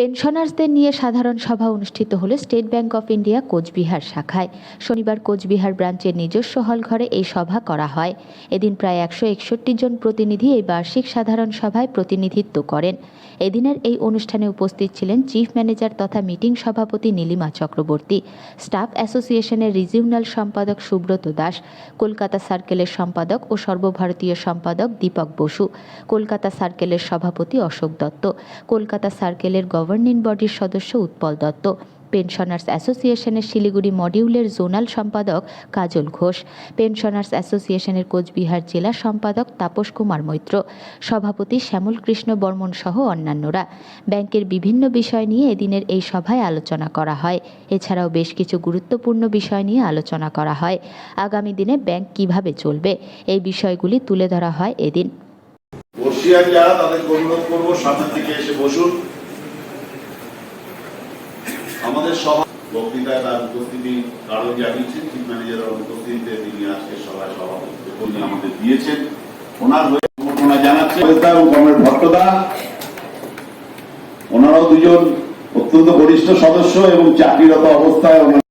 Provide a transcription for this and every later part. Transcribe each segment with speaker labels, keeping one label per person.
Speaker 1: পেনশনার্সদের নিয়ে সাধারণ সভা অনুষ্ঠিত হলো State Bank of India Cooch Behar শাখায়। শনিবার কোচবিহার ব্রাঞ্চের নিজস্ব হল ঘরে এই সভা করা হয়। এদিন প্রায় একশো একষট্টি জন প্রতিনিধি এই বার্ষিক সাধারণ সভায় প্রতিনিধিত্ব করেন। এদিনের এই অনুষ্ঠানে উপস্থিত ছিলেন চিফ ম্যানেজার তথা মিটিং সভাপতি নীলিমা চক্রবর্তী, স্টাফ অ্যাসোসিয়েশনের রিজিওনাল সম্পাদক সুব্রত দাস, কলকাতা সার্কেলের সম্পাদক ও সর্বভারতীয় সম্পাদক দীপক বসু, কলকাতা সার্কেলের সভাপতি অশোক দত্ত, কলকাতা সার্কেলের গভর্নিং বডির সদস্য উৎপল দত্ত। পেনশনার্স অ্যাসোসিয়েশনের শিলিগুড়ি মডিউলের জোনাল সম্পাদক কাজল ঘোষ। পেনশনার্স অ্যাসোসিয়েশনের কোচবিহার জেলা সম্পাদক তাপস কুমার মৈত্র। সভাপতি শ্যামল কৃষ্ণ বর্মন সহ অন্যান্যরা। ব্যাংকের বিভিন্ন বিষয় নিয়ে এদিনের এই সভায় আলোচনা করা হয়। এছাড়াও বেশ কিছু গুরুত্বপূর্ণ বিষয় নিয়ে আলোচনা করা হয়। আগামী দিনে ব্যাংক কীভাবে চলবে? এই বিষয়গুলি তুলে ধরা হয় এদিন।
Speaker 2: অনুরোধ করব এসে বসুন। আমাদের সভা বক্তৃতায় তার উপস্থিতি কারণ জানিয়েছেন চিফ ম্যানেজারের উপস্থিতিতে তিনি আজকে সভায় সভাপতি আমাদের দিয়েছেন। ওনার হয়ে সম্বর্ধনা জানাচ্ছে। এবং ভট্টদা। ওনারাও দুজন অত্যন্ত বরিষ্ঠ সদস্য এবং চাকরিরত অবস্থায় ওনারা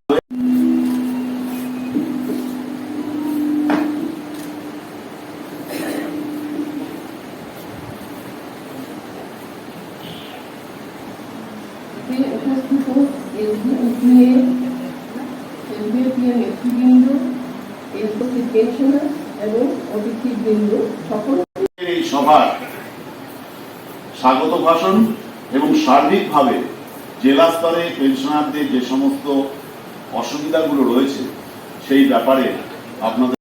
Speaker 2: স্বাগত ভাষণ এবং সার্বিকভাবে জেলা স্তরে পেনশনারদের যে সমস্ত অসুবিধাগুলো রয়েছে সেই ব্যাপারে আপনাদের